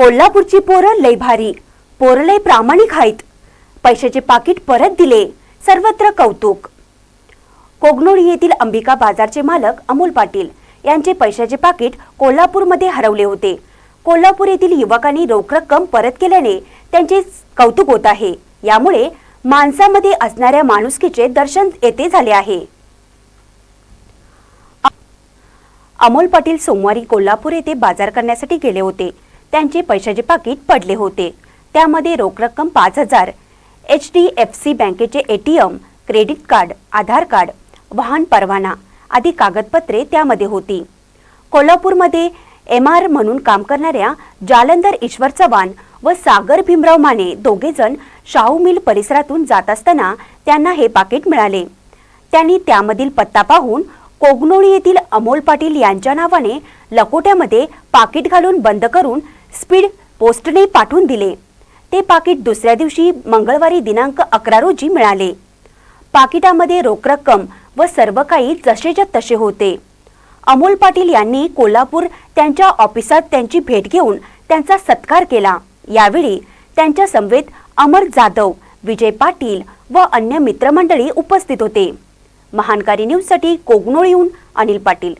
कोल्हापूरची पोरं लय भारी. पोरं लय प्रामाणिक आहेत. पैशाचे पाकिट परत दिले. सर्वत्र कौतुक. कोगनोळी येथील अंबिका बाजारचे मालक अमोल पाटील यांचे पैशाचे पाकिट कोल्हापूरमध्ये हरवले होते. कोल्हापूर येथील युवकांनी रोख रक्कम परत केल्याने त्यांचे कौतुक होत आहे. यामुळे माणसामध्ये असणाऱ्या माणुसकीचे दर्शन येथे झाले आहे. अमोल पाटील सोमवारी कोल्हापूर येथे बाजार करण्यासाठी गेले होते. त्यांचे पैशाचे पाकिट पडले होते. त्यामध्ये रोख रक्कम पाच हजार एच डी एफ सी बँकेचे ATM credit card Aadhaar card वाहन परवाना आदी कागदपत्रे त्यामध्ये होती. कोल्हापूरमध्ये एम आर म्हणून काम करणाऱ्या जालंधर ईश्वर चव्हाण व सागर भीमराव माने दोघेजण शाहू मिल परिसरातून जात असताना त्यांना हे पाकिट मिळाले. त्यांनी त्यामधील पत्ता पाहून कोगनोळी येथील अमोल पाटील यांच्या नावाने लकोट्यामध्ये पाकिट घालून बंद करून स्पीड पोस्टने पाठवून दिले. ते पाकिट दुसऱ्या दिवशी मंगळवारी दिनांक अकरा रोजी मिळाले. पाकिटामध्ये रोख रक्कम व सर्व काही जसेच्या तसे होते. अमोल पाटील यांनी कोल्हापूर त्यांच्या ऑफिसात त्यांची भेट घेऊन त्यांचा सत्कार केला. यावेळी त्यांच्या समवेत अमर जाधव विजय पाटील व अन्य मित्रमंडळी उपस्थित होते. महानकारी न्यूजसाठी कोगनोळीहून अनिल पाटील.